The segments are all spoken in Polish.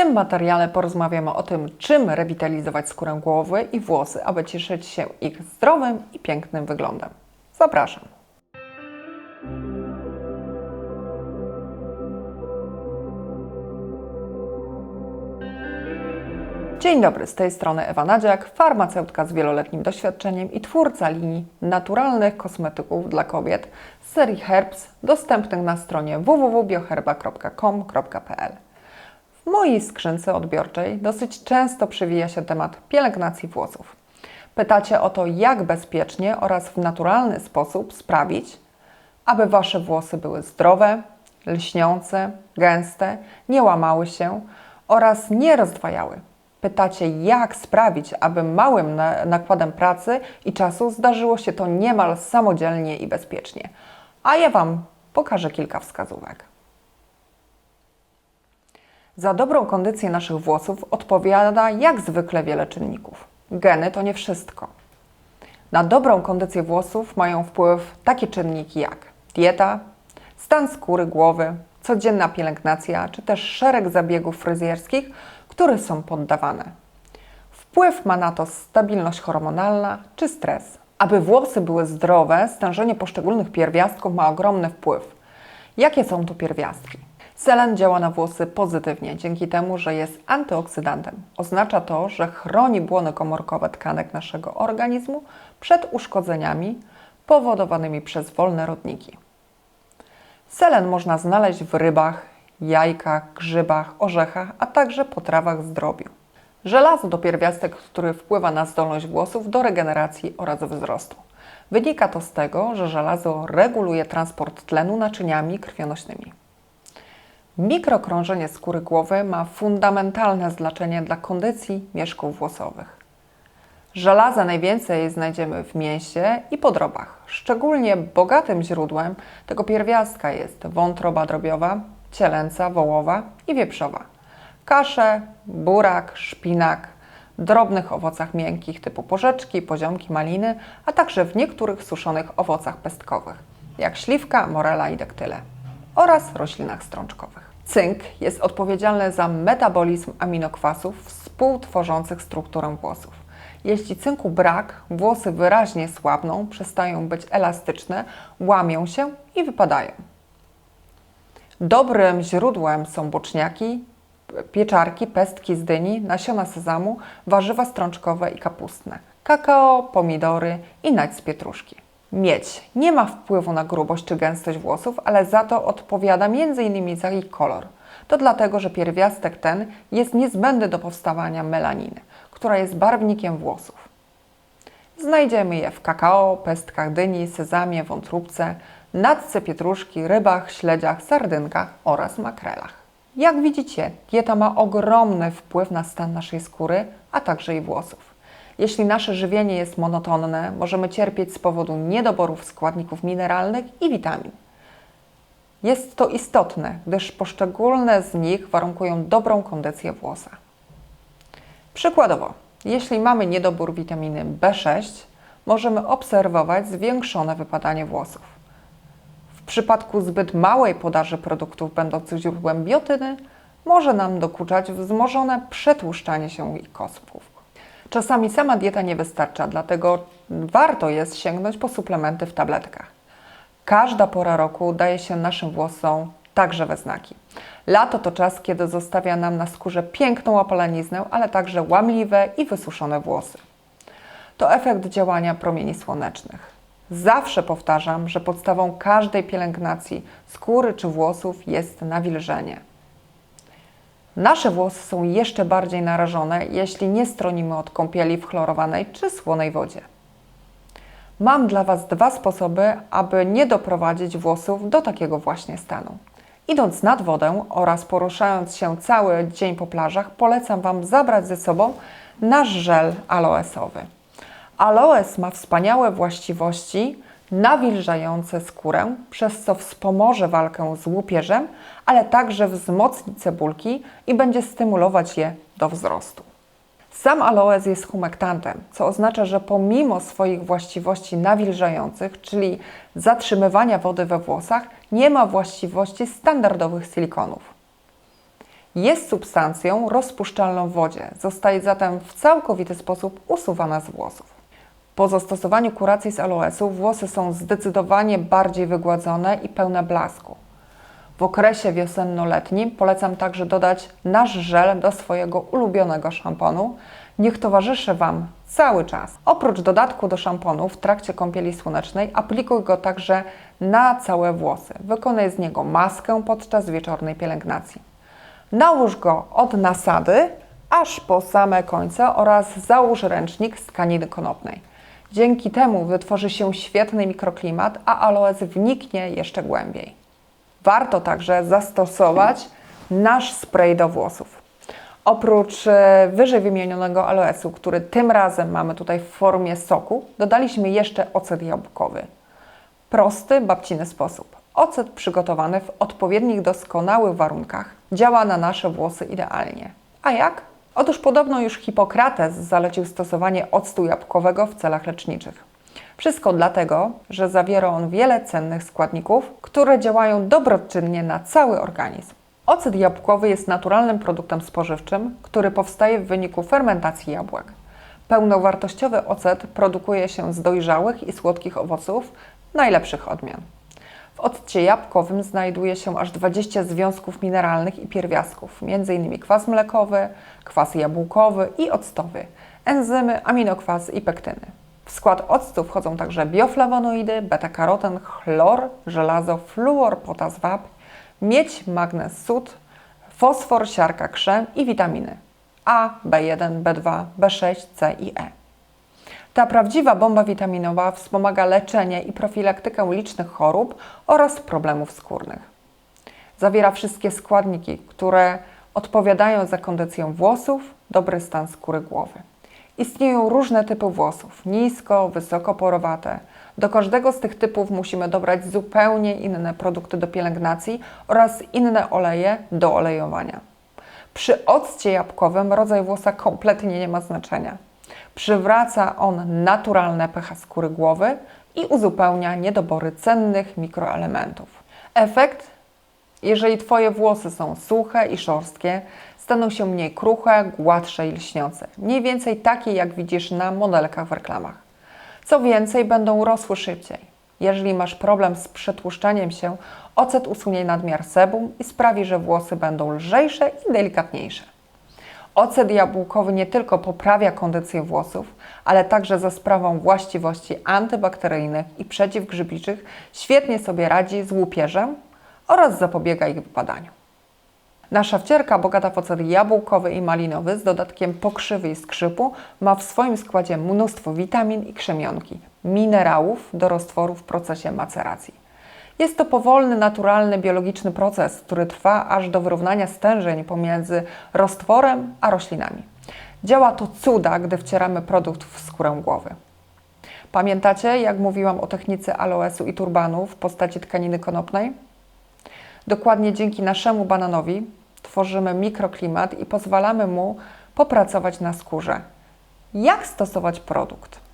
tym materiale porozmawiamy o tym, czym rewitalizować skórę głowy i włosy, aby cieszyć się ich zdrowym i pięknym wyglądem. Zapraszam. Dzień dobry, z tej strony Ewa Nadziak, farmaceutka z wieloletnim doświadczeniem i twórca linii naturalnych kosmetyków dla kobiet z serii Herbs dostępnych na stronie www.bioherba.com.pl. Mojej skrzynce odbiorczej dosyć często przewija się temat pielęgnacji włosów. Pytacie o to, jak bezpiecznie oraz w naturalny sposób sprawić, aby Wasze włosy były zdrowe, lśniące, gęste, nie łamały się oraz nie rozdwajały. Pytacie, jak sprawić, aby małym na nakładem pracy i czasu zdarzyło się to niemal samodzielnie i bezpiecznie. A ja Wam pokażę kilka wskazówek. Za dobrą kondycję naszych włosów odpowiada jak zwykle wiele czynników. Geny to nie wszystko. Na dobrą kondycję włosów mają wpływ takie czynniki jak dieta, stan skóry głowy, codzienna pielęgnacja czy też szereg zabiegów fryzjerskich, które są poddawane. Wpływ ma na to stabilność hormonalna czy stres. Aby włosy były zdrowe, stężenie poszczególnych pierwiastków ma ogromny wpływ. Jakie są to pierwiastki? Selen działa na włosy pozytywnie, dzięki temu, że jest antyoksydantem. Oznacza to, że chroni błony komórkowe tkanek naszego organizmu przed uszkodzeniami powodowanymi przez wolne rodniki. Selen można znaleźć w rybach, jajkach, grzybach, orzechach, a także potrawach z drobiu. Żelazo to pierwiastek, który wpływa na zdolność włosów do regeneracji oraz wzrostu. Wynika to z tego, że żelazo reguluje transport tlenu naczyniami krwionośnymi. Mikrokrążenie skóry głowy ma fundamentalne znaczenie dla kondycji mieszków włosowych. Żelaza najwięcej znajdziemy w mięsie i podrobach. Szczególnie bogatym źródłem tego pierwiastka jest wątroba drobiowa, cielęca, wołowa i wieprzowa. Kasze, burak, szpinak, drobnych owocach miękkich typu porzeczki, poziomki, maliny, a także w niektórych suszonych owocach pestkowych, jak śliwka, morela i daktyle oraz roślinach strączkowych. Cynk jest odpowiedzialny za metabolizm aminokwasów współtworzących strukturę włosów. Jeśli cynku brak, włosy wyraźnie słabną, przestają być elastyczne, łamią się i wypadają. Dobrym źródłem są boczniaki, pieczarki, pestki z dyni, nasiona sezamu, warzywa strączkowe i kapustne, kakao, pomidory i nać z pietruszki. Miedź nie ma wpływu na grubość czy gęstość włosów, ale za to odpowiada m.in. za ich kolor. To dlatego, że pierwiastek ten jest niezbędny do powstawania melaniny, która jest barwnikiem włosów. Znajdziemy je w kakao, pestkach dyni, sezamie, wątróbce, natce pietruszki, rybach, śledziach, sardynkach oraz makrelach. Jak widzicie, dieta ma ogromny wpływ na stan naszej skóry, a także i włosów. Jeśli nasze żywienie jest monotonne, możemy cierpieć z powodu niedoborów składników mineralnych i witamin. Jest to istotne, gdyż poszczególne z nich warunkują dobrą kondycję włosa. Przykładowo, jeśli mamy niedobór witaminy B6, możemy obserwować zwiększone wypadanie włosów. W przypadku zbyt małej podaży produktów będących źródłem biotyny, może nam dokuczać wzmożone przetłuszczanie się ich kosmów. Czasami sama dieta nie wystarcza, dlatego warto jest sięgnąć po suplementy w tabletkach. Każda pora roku daje się naszym włosom także we znaki. Lato to czas, kiedy zostawia nam na skórze piękną opaleniznę, ale także łamliwe i wysuszone włosy. To efekt działania promieni słonecznych. Zawsze powtarzam, że podstawą każdej pielęgnacji skóry czy włosów jest nawilżenie. Nasze włosy są jeszcze bardziej narażone, jeśli nie stronimy od kąpieli w chlorowanej czy słonej wodzie. Mam dla Was dwa sposoby, aby nie doprowadzić włosów do takiego właśnie stanu. Idąc nad wodę oraz poruszając się cały dzień po plażach, polecam Wam zabrać ze sobą nasz żel aloesowy. Aloes ma wspaniałe właściwości nawilżające skórę, przez co wspomoże walkę z łupieżem, ale także wzmocni cebulki i będzie stymulować je do wzrostu. Sam aloes jest humektantem, co oznacza, że pomimo swoich właściwości nawilżających, czyli zatrzymywania wody we włosach, nie ma właściwości standardowych silikonów. Jest substancją rozpuszczalną w wodzie, zostaje zatem w całkowity sposób usuwana z włosów. Po zastosowaniu kuracji z aloesu włosy są zdecydowanie bardziej wygładzone i pełne blasku. W okresie wiosenno-letnim polecam także dodać nasz żel do swojego ulubionego szamponu. Niech towarzyszy Wam cały czas. Oprócz dodatku do szamponu w trakcie kąpieli słonecznej aplikuj go także na całe włosy. Wykonaj z niego maskę podczas wieczornej pielęgnacji. Nałóż go od nasady aż po same końce oraz załóż ręcznik z tkaniny konopnej. Dzięki temu wytworzy się świetny mikroklimat, a aloes wniknie jeszcze głębiej. Warto także zastosować nasz spray do włosów. Oprócz e, wyżej wymienionego aloesu, który tym razem mamy tutaj w formie soku, dodaliśmy jeszcze ocet jabłkowy. Prosty, babciny sposób. Ocet przygotowany w odpowiednich, doskonałych warunkach działa na nasze włosy idealnie. A jak? Otóż podobno już Hipokrates zalecił stosowanie octu jabłkowego w celach leczniczych. Wszystko dlatego, że zawiera on wiele cennych składników, które działają dobroczynnie na cały organizm. Ocet jabłkowy jest naturalnym produktem spożywczym, który powstaje w wyniku fermentacji jabłek. Pełnowartościowy ocet produkuje się z dojrzałych i słodkich owoców najlepszych odmian. W occie jabłkowym znajduje się aż 20 związków mineralnych i pierwiastków, m.in. kwas mlekowy, kwas jabłkowy i octowy, enzymy, aminokwasy i pektyny. W skład octu wchodzą także bioflawonoidy, beta-karoten, chlor, żelazo, fluor, potas, wapń, miedź, magnez, sód, fosfor, siarka, krzem i witaminy A, B1, B2, B6, C i E. Ta prawdziwa bomba witaminowa wspomaga leczenie i profilaktykę licznych chorób oraz problemów skórnych. Zawiera wszystkie składniki, które odpowiadają za kondycję włosów, dobry stan skóry głowy. Istnieją różne typy włosów, nisko, wysoko porowate. Do każdego z tych typów musimy dobrać zupełnie inne produkty do pielęgnacji oraz inne oleje do olejowania. Przy occie jabłkowym rodzaj włosa kompletnie nie ma znaczenia. Przywraca on naturalne pH skóry głowy i uzupełnia niedobory cennych mikroelementów. Efekt? Jeżeli Twoje włosy są suche i szorstkie, staną się mniej kruche, gładsze i lśniące. Mniej więcej takie, jak widzisz na modelkach w reklamach. Co więcej, będą rosły szybciej. Jeżeli masz problem z przetłuszczaniem się, ocet usunie nadmiar sebum i sprawi, że włosy będą lżejsze i delikatniejsze. Ocet jabłkowy nie tylko poprawia kondycję włosów, ale także za sprawą właściwości antybakteryjnych i przeciwgrzybiczych świetnie sobie radzi z łupieżem oraz zapobiega ich wypadaniu. Nasza wcierka bogata w ocet jabłkowy i malinowy z dodatkiem pokrzywy i skrzypu ma w swoim składzie mnóstwo witamin i krzemionki, minerałów do roztworu w procesie maceracji. Jest to powolny, naturalny, biologiczny proces, który trwa aż do wyrównania stężeń pomiędzy roztworem a roślinami. Działa to cuda, gdy wcieramy produkt w skórę głowy. Pamiętacie, jak mówiłam o technice aloesu i turbanu w postaci tkaniny konopnej? Dokładnie dzięki naszemu bananowi tworzymy mikroklimat i pozwalamy mu popracować na skórze. Jak stosować produkt?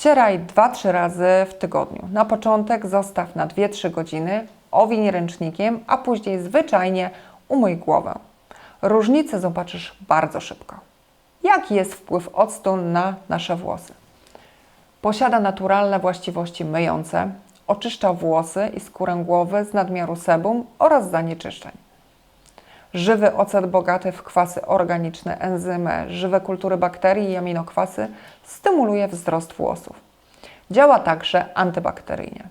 Wcieraj 2-3 razy w tygodniu. Na początek zostaw na 2-3 godziny, owiń ręcznikiem, a później zwyczajnie umyj głowę. Różnicę zobaczysz bardzo szybko. Jaki jest wpływ octu na nasze włosy? Posiada naturalne właściwości myjące, oczyszcza włosy i skórę głowy z nadmiaru sebum oraz zanieczyszczeń. Żywy ocet bogaty w kwasy organiczne, enzymy, żywe kultury bakterii i aminokwasy stymuluje wzrost włosów. Działa także antybakteryjnie.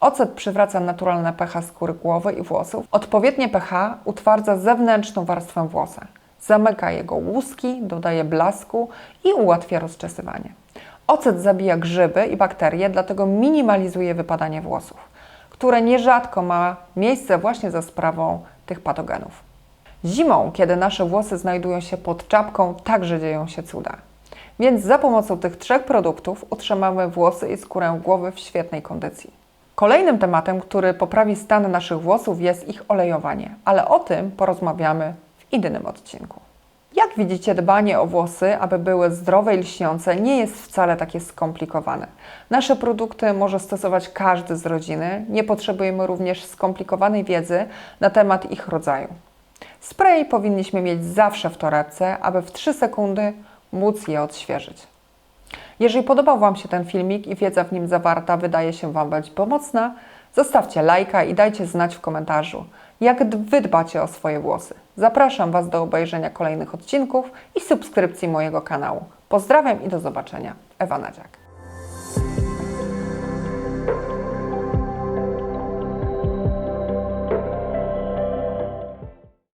Ocet przywraca naturalne pH skóry głowy i włosów. Odpowiednie pH utwardza zewnętrzną warstwę włosa, zamyka jego łuski, dodaje blasku i ułatwia rozczesywanie. Ocet zabija grzyby i bakterie, dlatego minimalizuje wypadanie włosów, które nierzadko ma miejsce właśnie za sprawą tych patogenów. Zimą, kiedy nasze włosy znajdują się pod czapką, także dzieją się cuda. Więc za pomocą tych trzech produktów utrzymamy włosy i skórę głowy w świetnej kondycji. Kolejnym tematem, który poprawi stan naszych włosów jest ich olejowanie, ale o tym porozmawiamy w innym odcinku. Jak widzicie, dbanie o włosy, aby były zdrowe i lśniące, nie jest wcale takie skomplikowane. Nasze produkty może stosować każdy z rodziny, nie potrzebujemy również skomplikowanej wiedzy na temat ich rodzaju. Spray powinniśmy mieć zawsze w torebce, aby w 3 sekundy móc je odświeżyć. Jeżeli podobał Wam się ten filmik i wiedza w nim zawarta wydaje się Wam być pomocna, zostawcie lajka i dajcie znać w komentarzu, jak Wy dbacie o swoje włosy. Zapraszam Was do obejrzenia kolejnych odcinków i subskrypcji mojego kanału. Pozdrawiam i do zobaczenia. Ewa Nadziak.